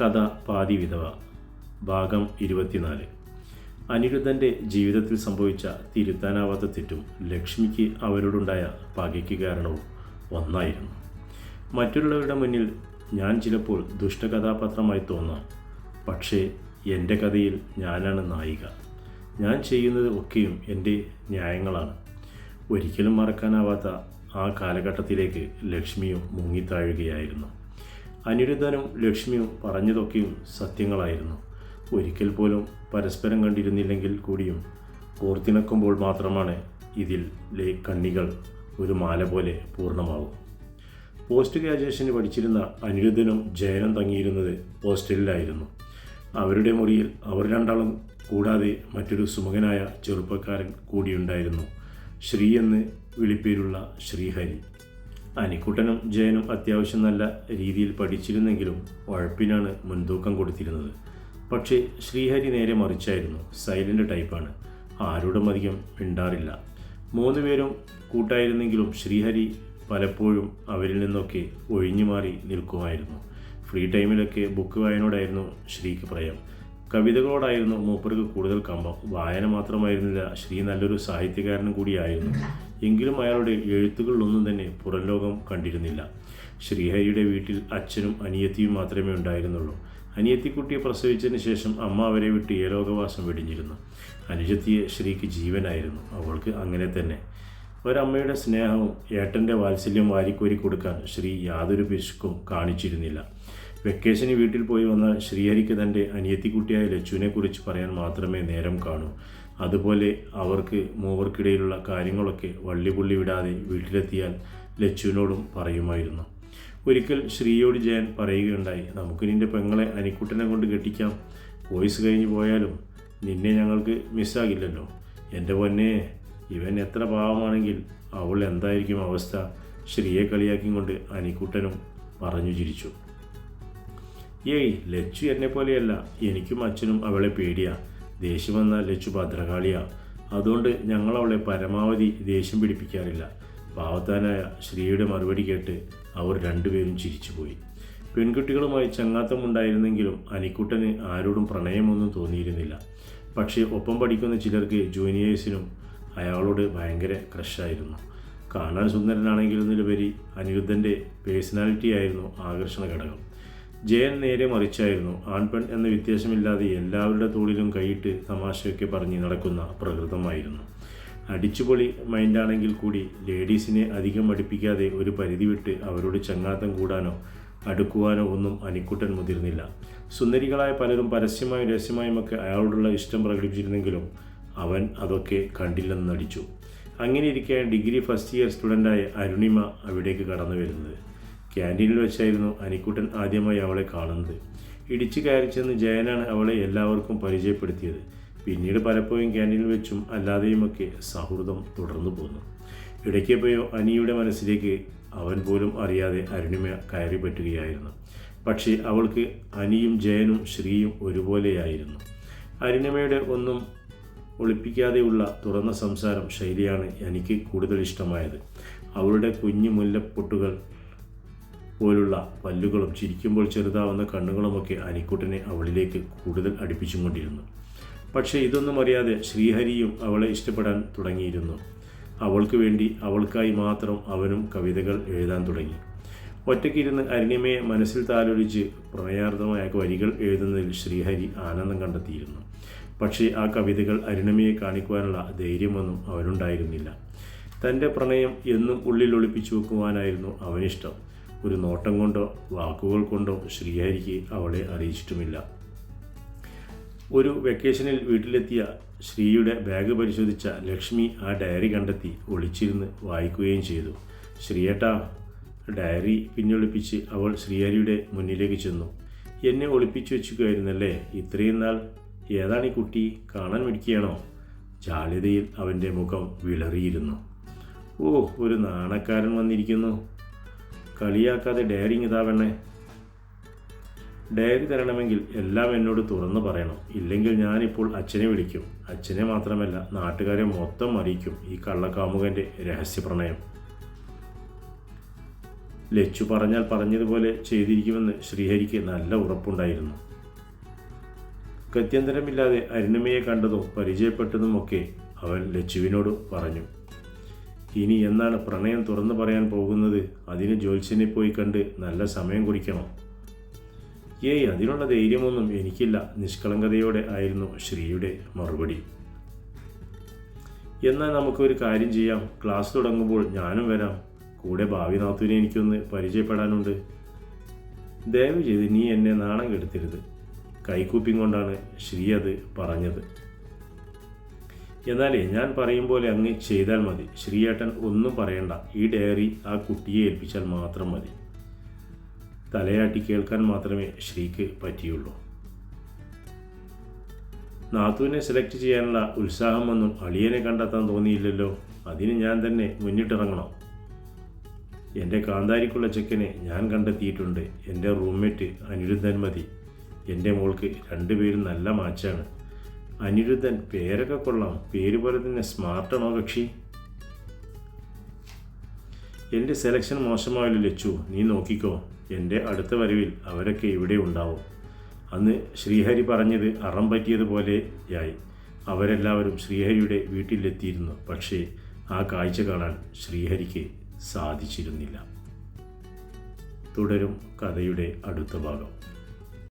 കഥ പാതി വിധവ. ഭാഗം ഇരുപത്തിനാല്. അനിരുദ്ധന്റെ ജീവിതത്തിൽ സംഭവിച്ച തിരുത്താനാവാത്ത തെറ്റും ലക്ഷ്മിക്ക് അവരോടുണ്ടായ പകയ്ക്ക് കാരണവും ഒന്നായിരുന്നു. മറ്റുള്ളവരുടെ മുന്നിൽ ഞാൻ ചിലപ്പോൾ ദുഷ്ടകഥാപാത്രമായി തോന്നാം. പക്ഷേ എന്റെ കഥയിൽ ഞാനാണ് നായിക. ഞാൻ ചെയ്യുന്നത് ഒക്കെയും എന്റെ ന്യായങ്ങളാണ്. ഒരിക്കലും മറക്കാനാവാത്ത ആ കാലഘട്ടത്തിലേക്ക് ലക്ഷ്മിയും മുങ്ങിത്താഴുകയായിരുന്നു അനിരുദ്ധനും ലക്ഷ്മിയും പറഞ്ഞതൊക്കെയും സത്യങ്ങളായിരുന്നു. ഒരിക്കൽ പോലും പരസ്പരം കണ്ടിരുന്നില്ലെങ്കിൽ കൂടിയും കോർത്തിണക്കുമ്പോൾ മാത്രമാണ് ഇതിൽ കണ്ണികൾ ഒരു മാല പോലെ പൂർണമാവും. പോസ്റ്റ് ഗ്രാജുവേഷന് പഠിച്ചിരുന്ന അനിരുദ്ധനും ജയനും തങ്ങിയിരുന്നത് ഹോസ്റ്റലിലായിരുന്നു. അവരുടെ മുറിയിൽ അവർ രണ്ടാളും കൂടാതെ മറ്റൊരു സുമുഖനായ ചെറുപ്പക്കാരൻ കൂടിയുണ്ടായിരുന്നു. ശ്രീ എന്ന് വിളിപ്പേരുള്ള ശ്രീഹരി. അനിക്കുട്ടനും ജയനും അത്യാവശ്യം നല്ല രീതിയിൽ പഠിച്ചിരുന്നെങ്കിലും ഉഴപ്പിനാണ് മുൻതൂക്കം കൊടുത്തിരുന്നത്. പക്ഷേ ശ്രീഹരി നേരെ മറിച്ചായിരുന്നു. സൈലന്റ് ടൈപ്പാണ്. ആരോടും അധികം മിണ്ടാറില്ല. മൂന്ന് പേരും കൂട്ടായിരുന്നെങ്കിലും ശ്രീഹരി പലപ്പോഴും അവരിൽ നിന്നൊക്കെ ഒഴിഞ്ഞു മാറി നിൽക്കുമായിരുന്നു. ഫ്രീ ടൈമിലൊക്കെ ബുക്ക് വായനോടായിരുന്നു ശ്രീക്ക് പ്രയം. കവിതകളോടായിരുന്നു മൂപ്പർക്ക് കൂടുതൽ കമ്പം. വായന മാത്രമായിരുന്നില്ല ശ്രീ നല്ലൊരു സാഹിത്യകാരനും കൂടിയായിരുന്നു. എങ്കിലും അയാളുടെ എഴുത്തുകളിലൊന്നും തന്നെ പുറം ലോകം കണ്ടിരുന്നില്ല. ശ്രീഹരിയുടെ വീട്ടിൽ അച്ഛനും അനിയത്തിയും മാത്രമേ ഉണ്ടായിരുന്നുള്ളൂ. അനിയത്തിക്കുട്ടിയെ പ്രസവിച്ചതിന് ശേഷം അമ്മ അവരെ വിട്ട് ഏലോകവാസം വെടിഞ്ഞിരുന്നു. അനുജത്തിയെ ശ്രീക്ക് ജീവനായിരുന്നു. അവൾക്ക് അങ്ങനെ തന്നെ. ഒരമ്മയുടെ സ്നേഹവും ഏട്ടന്റെ വാത്സല്യം വാരിക്കോരി കൊടുക്കാൻ ശ്രീ യാതൊരു പിശുക്കും കാണിച്ചിരുന്നില്ല. വെക്കേഷന് വീട്ടിൽ പോയി വന്നാൽ ശ്രീഹരിക്ക് തന്റെ അനിയത്തിക്കുട്ടിയായ ലച്ചുവിനെക്കുറിച്ച് പറയാൻ മാത്രമേ നേരം കാണൂ. അതുപോലെ അവർക്ക് മൂവർക്കിടയിലുള്ള കാര്യങ്ങളൊക്കെ വള്ളിപുള്ളി വിടാതെ വീട്ടിലെത്തിയാൽ ലച്ചുവിനോടും പറയുമായിരുന്നു. ഒരിക്കൽ ശ്രീയോട് ജയൻ പറയുകയുണ്ടായി നമുക്ക് നിന്റെ പെങ്ങളെ അനിക്കുട്ടനെ കൊണ്ട് കെട്ടിക്കാം. വോയിസ് കഴിഞ്ഞ് പോയാലും നിന്നെ ഞങ്ങൾക്ക് മിസ്സാകില്ലല്ലോ. എന്റെ പൊന്നെ ഇവൻ എത്ര പാവമാണെങ്കിൽ അവൾ എന്തായിരിക്കും അവസ്ഥ? ശ്രീയെ കളിയാക്കി കൊണ്ട് അനിക്കുട്ടനും പറഞ്ഞു ചിരിച്ചു. ഏയ് ലച്ചു എന്നെ പോലെയല്ല എനിക്കും അച്ഛനും അവളെ പേടിയാ. ദേഷ്യം വന്നാൽ ലച്ചു ഭദ്രകാളിയാണ് അതുകൊണ്ട് ഞങ്ങൾ അവളെ പരമാവധി ദേഷ്യം പിടിപ്പിക്കാറില്ല. പാവത്താനായ ശ്രീയുടെ മറുപടി കേട്ട് അവർ രണ്ടുപേരും ചിരിച്ചുപോയി. പെൺകുട്ടികളുമായി ചങ്ങാത്തം ഉണ്ടായിരുന്നെങ്കിലും അനിക്കുട്ടന് ആരോടും പ്രണയമൊന്നും തോന്നിയിരുന്നില്ല. പക്ഷേ ഒപ്പം പഠിക്കുന്ന ചിലർക്ക് ജൂനിയേഴ്സിനും അയാളോട് ഭയങ്കര ക്രഷായിരുന്നു. കാണാൻ സുന്ദരനാണെങ്കിലും നിലപരി അനിരുദ്ധന്റെ പേഴ്സണാലിറ്റി ആയിരുന്നു ആകർഷണ ഘടകം. ജയൻ നേരെ മറിച്ചായിരുന്നു. ആൺപെൺ എന്ന വ്യത്യാസമില്ലാതെ എല്ലാവരുടെ തോളിലും കൈയിട്ട് തമാശയൊക്കെ പറഞ്ഞ് നടക്കുന്ന പ്രകൃതമായിരുന്നു. അടിച്ചുപൊളി മൈൻഡാണെങ്കിൽ കൂടി ലേഡീസിനെ അധികം അടുപ്പിക്കാതെ ഒരു പരിധി വിട്ട് അവരോട് ചങ്ങാത്തം കൂടാനോ അടുക്കുവാനോ ഒന്നും അനിക്കുട്ടൻ മുതിർന്നില്ല. സുന്ദരികളായ പലരും പരസ്യമായും രഹസ്യമായുമൊക്കെ അയാളോടുള്ള ഇഷ്ടം പ്രകടിപ്പിച്ചിരുന്നെങ്കിലും അവൻ അതൊക്കെ കണ്ടില്ലെന്ന് നടിച്ചു. അങ്ങനെ ഇരിക്കാൻ ഡിഗ്രി ഫസ്റ്റ് ഇയർ സ്റ്റുഡന്റായ അരുണിമ അവിടേക്ക് കടന്നു വരുന്നത് ക്യാന്റീനിൽ വെച്ചായിരുന്നു അനിക്കുട്ടൻ ആദ്യമായി അവളെ കാണുന്നത്. ഇടിച്ചു കയറി ചെന്ന് ജയനാണ് അവളെ എല്ലാവർക്കും പരിചയപ്പെടുത്തിയത്. പിന്നീട് പലപ്പോഴും ക്യാന്റീനിൽ വെച്ചും അല്ലാതെയുമൊക്കെ സൗഹൃദം തുടർന്നു പോന്നു. ഇടയ്ക്കെപ്പോയോ അനിയുടെ മനസ്സിലേക്ക് അവൻ പോലും അറിയാതെ അരുണിമ കയറി പറ്റുകയായിരുന്നു പക്ഷേ അവൾക്ക് അനിയും ജയനും ശ്രീയും ഒരുപോലെയായിരുന്നു. അരുണിമയുടെ ഒന്നും ഒളിപ്പിക്കാതെയുള്ള തുറന്ന സംസാരം ശൈലിയാണ് എനിക്ക് കൂടുതൽ ഇഷ്ടമായത്. അവളുടെ കുഞ്ഞു മുല്ലപ്പൊട്ടുകൾ പോലുള്ള പല്ലുകളും ചിരിക്കുമ്പോൾ ചെറുതാവുന്ന കണ്ണുകളുമൊക്കെ അനിക്കുട്ടനെ അവളിലേക്ക് കൂടുതൽ അടുപ്പിച്ചുകൊണ്ടിരുന്നു പക്ഷേ ഇതൊന്നും അറിയാതെ ശ്രീഹരിയും അവളെ ഇഷ്ടപ്പെടാൻ തുടങ്ങിയിരുന്നു. അവൾക്ക് വേണ്ടി അവൾക്കായി മാത്രം അവനും കവിതകൾ എഴുതാൻ തുടങ്ങി. ഒറ്റയ്ക്കിരുന്ന് അരുണിമയെ മനസ്സിൽ താലോലിച്ച് പ്രണയാർത്ഥമായ വരികൾ എഴുതുന്നതിൽ ശ്രീഹരി ആനന്ദം കണ്ടെത്തിയിരുന്നു. പക്ഷേ ആ കവിതകൾ അരുണിമയെ കാണിക്കുവാനുള്ള ധൈര്യമൊന്നും അവനുണ്ടായിരുന്നില്ല. തന്റെ പ്രണയം എന്നും ഉള്ളിൽ ഒളിപ്പിച്ചു വെക്കുവാനായിരുന്നു അവനിഷ്ടം. ഒരു നോട്ടം കൊണ്ടോ വാക്കുകൾ കൊണ്ടോ ശ്രീഹരിക്ക് അവളെ അറിയിച്ചിട്ടുമില്ല. ഒരു വെക്കേഷനിൽ വീട്ടിലെത്തിയ ശ്രീയുടെ ബാഗ് പരിശോധിച്ച ലക്ഷ്മി ആ ഡയറി കണ്ടെത്തി ഒളിച്ചിരുന്ന് വായിക്കുകയും ചെയ്തു. ശ്രീയേട്ടാ ഡയറി പിന്നൊളിപ്പിച്ച് അവൾ ശ്രീഹരിയുടെ മുന്നിലേക്ക് ചെന്നു. എന്നെ ഒളിപ്പിച്ചു വെച്ചുകയായിരുന്നല്ലേ ഇത്രയും നാൾ ഏതാണ് ഈ കുട്ടി? കാണാൻ മിടിക്കുകയാണോ ജാള്യതയിൽ അവന്റെ മുഖം വിളറിയിരുന്നു. ഓ ഒരു നാണക്കാരൻ വന്നിരിക്കുന്നു. കളിയാക്കാതെ ഡയറിങ് ഇതാ വേണേ ഡയറി തരണമെങ്കിൽ എല്ലാം എന്നോട് തുറന്നു പറയണം. ഇല്ലെങ്കിൽ ഞാനിപ്പോൾ അച്ഛനെ വിളിക്കും. അച്ഛനെ മാത്രമല്ല നാട്ടുകാരെ മൊത്തം അറിയിക്കും ഈ കള്ളക്കാമുകന്റെ രഹസ്യ പ്രണയം ലച്ചു പറഞ്ഞാൽ പറഞ്ഞതുപോലെ ചെയ്തിരിക്കുമെന്ന് ശ്രീഹരിക്ക് നല്ല ഉറപ്പുണ്ടായിരുന്നു. ഗത്യന്തരമില്ലാതെ അരുണിമയെ കണ്ടതും പരിചയപ്പെട്ടതുമൊക്കെ അവൻ ലച്ചുവിനോട് പറഞ്ഞു. ഇനി എന്നാണ് പ്രണയം തുറന്നു പറയാൻ പോകുന്നത്? അതിന് ജ്യോത്സ്യനെ പോയി കണ്ട് നല്ല സമയം കുടിക്കണം. ഏയ് അതിനുള്ള ധൈര്യമൊന്നും എനിക്കില്ല. നിഷ്കളങ്കതയോടെ ആയിരുന്നു ശ്രീയുടെ മറുപടി. എന്നാൽ നമുക്കൊരു കാര്യം ചെയ്യാം. ക്ലാസ് തുടങ്ങുമ്പോൾ ഞാനും വരാം. കൂടെ ഭാവി നാത്തുവിനെ എനിക്കൊന്ന് പരിചയപ്പെടാനുണ്ട്. ദയവ് ചെയ്ത് നീ എന്നെ നാണം കെടുത്തരുത്. കൈകൂപ്പിം കൊണ്ടാണ് ശ്രീ അത് പറഞ്ഞത്. എന്നാലേ ഞാൻ പറയും പോലെ അങ്ങ് ചെയ്താൽ മതി. ശ്രീയേട്ടൻ ഒന്നും പറയണ്ട. ഈ ഡയറി ആ കുട്ടിയെ ഏൽപ്പിച്ചാൽ മാത്രം മതി. തലയാട്ടി കേൾക്കാൻ മാത്രമേ ശ്രീക്ക് പറ്റിയുള്ളൂ. നാത്തുവിനെ സെലക്ട് ചെയ്യാനുള്ള ഉത്സാഹമൊന്നും അളിയനെ കണ്ടെത്താൻ തോന്നിയില്ലല്ലോ. അതിന് ഞാൻ തന്നെ മുന്നിട്ടിറങ്ങണം. എന്റെ കാന്താരിക്കുള്ള ചെക്കനെ ഞാൻ കണ്ടെത്തിയിട്ടുണ്ട്. എന്റെ റൂംമേറ്റ് അനിരുദ്ധൻ മതി. എന്റെ മോൾക്ക് രണ്ടുപേരും നല്ല മാച്ചാണ് അനിരുദ്ധൻ പേരൊക്കെ കൊള്ളാം. പേര് പോലെ തന്നെ സ്മാർട്ടാണോ കക്ഷി? എന്റെ സെലക്ഷൻ മോശമായല്ലോ ലച്ചു. നീ നോക്കിക്കോ. എന്റെ അടുത്ത വരവിൽ അവരൊക്കെ ഇവിടെ ഉണ്ടാവും. അന്ന് ശ്രീഹരി പറഞ്ഞത് അറം പറ്റിയതുപോലെയായി അവരെല്ലാവരും ശ്രീഹരിയുടെ വീട്ടിലെത്തിയിരുന്നു. പക്ഷേ ആ കാഴ്ച കാണാൻ ശ്രീഹരിക്ക് സാധിച്ചിരുന്നില്ല. തുടരും കഥയുടെ അടുത്ത ഭാഗം.